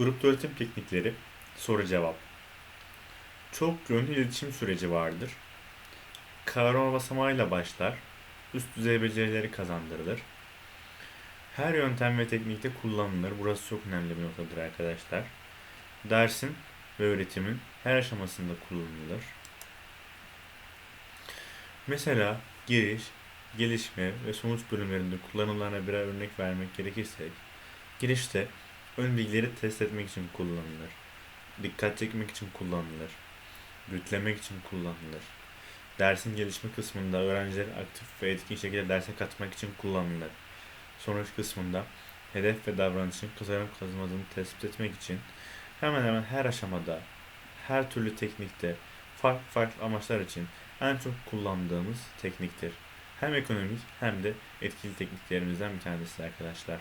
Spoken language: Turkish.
Grupta öğretim teknikleri soru cevap. Çok yönlü iletişim süreci vardır. Kavrama basamağıyla başlar. Üst düzey becerileri kazandırılır. Her yöntem ve teknikte kullanılır. Burası çok önemli bir noktadır arkadaşlar. Dersin ve öğretimin her aşamasında kullanılır. Mesela giriş, gelişme ve sonuç bölümlerinde kullanılan birer örnek vermek gerekirse girişte ön bilgileri test etmek için kullanılır. Dikkat çekmek için kullanılır. Bütlemek için kullanılır. Dersin gelişme kısmında öğrencileri aktif ve etkin şekilde derse katmak için kullanılır. Sonuç kısmında hedef ve davranışın kazanıp kazanmadığını tespit etmek için hemen hemen her aşamada, her türlü teknikte, farklı farklı amaçlar için en çok kullandığımız tekniktir. Hem ekonomik hem de etkili tekniklerimizden bir tanesi arkadaşlar.